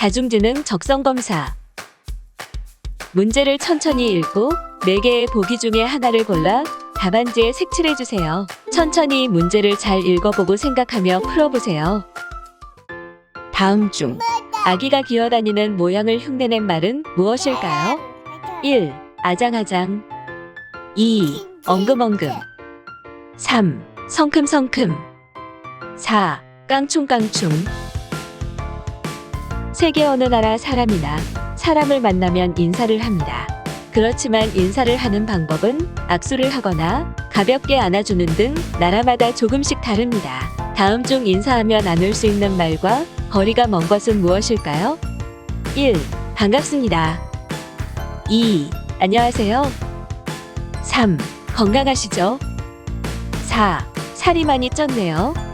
다중지능 적성검사. 문제를 천천히 읽고 4개의 보기 중에 하나를 골라 답안지에 색칠해주세요. 천천히 문제를 잘 읽어보고 생각하며 풀어보세요. 다음 중 아기가 기어다니는 모양을 흉내낸 말은 무엇일까요? 1. 아장아장 2. 엉금엉금 3. 성큼성큼 4. 깡충깡충 세계 어느 나라 사람이나 사람을 만나면 인사를 합니다. 그렇지만 인사를 하는 방법은 악수를 하거나 가볍게 안아주는 등 나라마다 조금씩 다릅니다. 다음 중 인사하면 나눌 수 있는 말과 거리가 먼 것은 무엇일까요? 1. 반갑습니다. 2. 안녕하세요. 3. 건강하시죠? 4. 살이 많이 쪘네요.